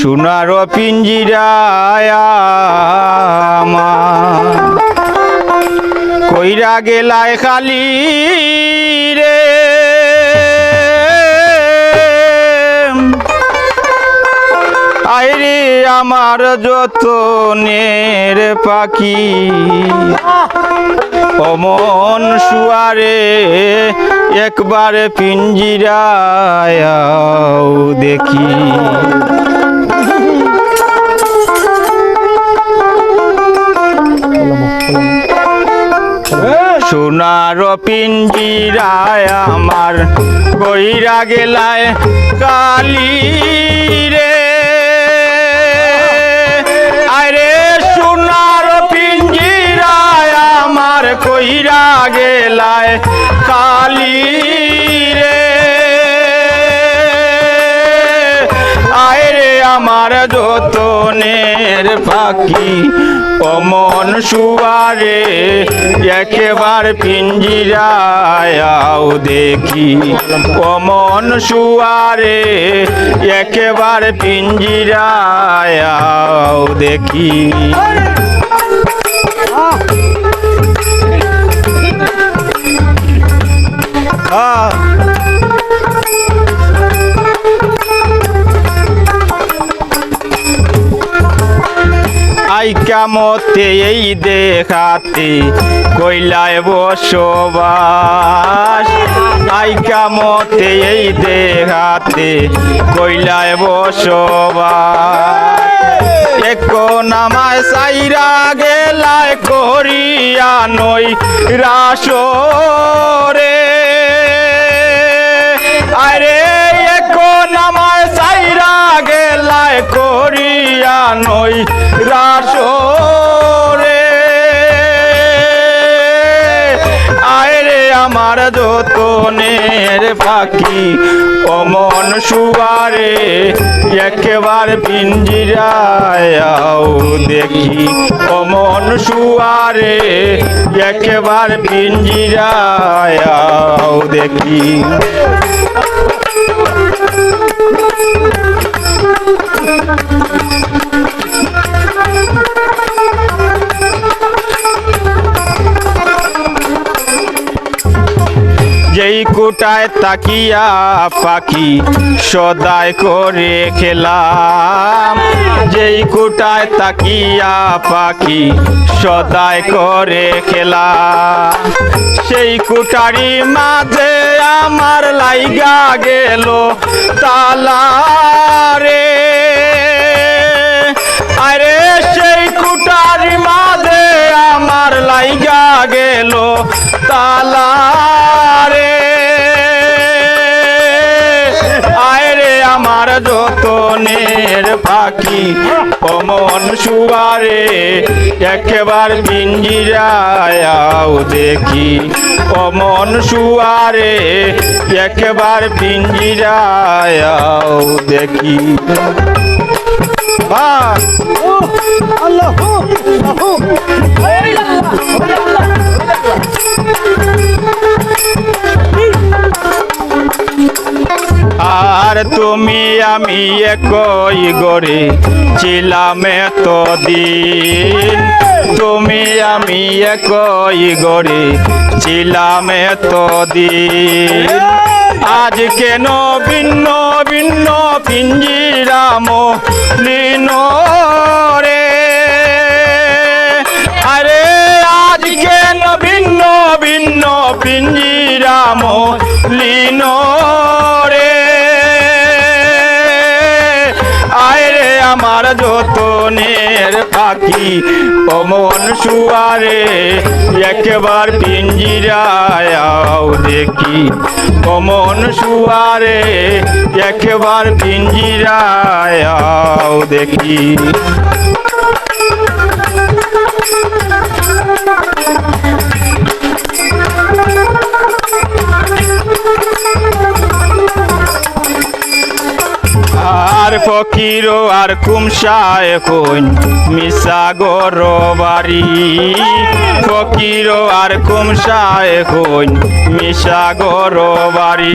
সোনার পিঞ্জিরায় আমার কইরা গেলায় খালি রে। আইরে আমার যতনের পাখি, অমন শুয়ারে একবার পিঞ্জিরায় দেখি। সোনার পিঞ্জিরায় আমার কইরা গেলায় কালি আমার যতনের পাখি অমন শুয়ারে একেবার পিঞ্জিরায়াও দেখি। অমন শুয়ারে একেবার পিঞ্জিরায়াও দেখি। কামতে এই দেখাতে কইলায় বসবাস। আই কামতে এই দেখাতে কইলায় বসবাস। এক নামায় সাইরা গেলায় করিয়া নই রাসরে। আরে এক নামায় সাইরা গেলায় করিয়া নই রাসরে আয়রে আমার যতনের পাখি অমন সুবারে একেবার পিঞ্জিরায়াও দেখি। অমন সুয়ারে একেবার পিঞ্জিরায়াও দেখি। কোটায় তাকিয়া পাখি, সদায় করে খেলাম। যেই কোটায় তাকিয়া পাখি, সদায় করে খেলা সেই কুটারি মাঝে আমার লাইগা গেল তালা রে আরে সেই কুটারি মাঝে আমার লাইগা গেল তালা যতনের পাখি অমন সুয়ারে একেবার পিঞ্জিরায়াও দেখি। অমন সুয়ারে একেবার পিঞ্জিরায়াও দেখি। আর তুমি আমি একই গড়ে ছিলাম এতদিন। তুমি আমি একই গড়ে ছিলাম এতদিন। আজ কেন ভিন্ন ভিন্ন পিঞ্জিরাম লীন রে? আরে আজ কেন ভিন্ন ভিন্ন পিঞ্জিরাম লীন আমার যতনের পাখি অমন শুয়ারে একবার পিঞ্জিরায় দেখি। অমন শুয়ারে একবার পিঞ্জিরায় দেখি। ফকির আর কুমসায় কইন, মিশা গর বাড়ি ফকির আর কুমসায় কইন, মিশা গর বাড়ি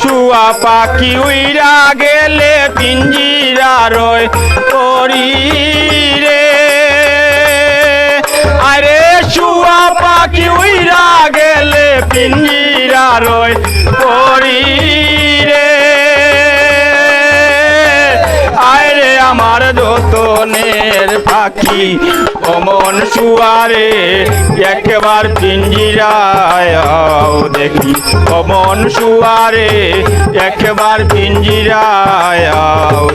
শুয়া পাখি উইরা গেলে পিঞ্জিরা রয় করি রে। আরে শুয়া পাখি উইরা গেলে পিঞ্জিরা রয় যতনের পাখি, অমন শুয়ারে একবার পিঞ্জিরায় দেখি। অমন শুয়ারে একবার পিঞ্জিরায়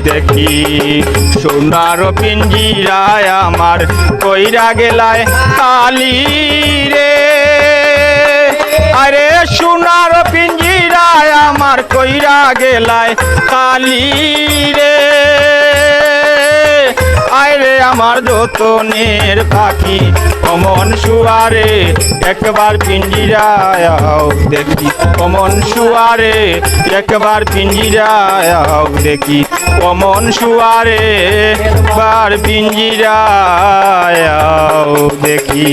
দেখি। সোনার পিঞ্জিরায় আমার কইরা গেলায় কালি রে। আরে সোনার পিঞ্জিরায় আমার কইরা গেলায় কালি রে। আমার যতনের পাখি, অমন শুয়ারে একবার পিঞ্জিরায় দেখি। অমন শুয়ারে একবার পিঞ্জিরায় দেখি। অমন শুয়ারে একবার পিঞ্জিরায় দেখি।